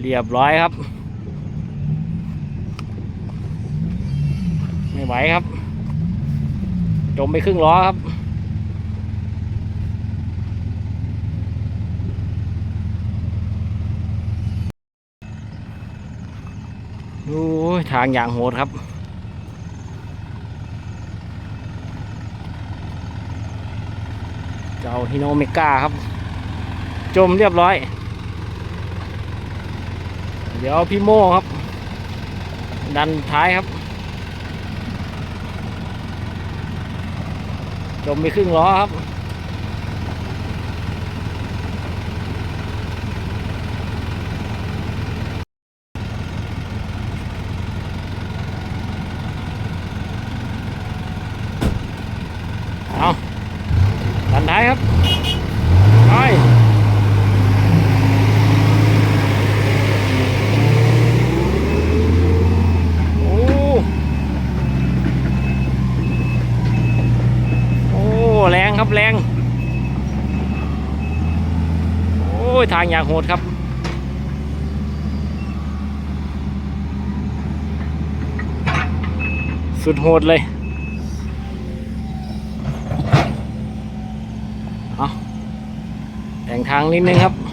เรียบร้อยครับ ไม่ไหวครับ จมไปครึ่งล้อครับ โอ้ยทางอย่างโหดครับเจ้าฮิโนเมกาครับ จมเรียบร้อย เดี๋ยวพี่โม่ครับ ดันท้ายครับ จมไปครึ่งล้อครับ เอาดันท้ายครับ ไปโอ้โอ้แรง ครับแรง โอ้ย ทางอย่างโหดครับสุดโหดเลย เอาแต่งทางนิดนึงครับ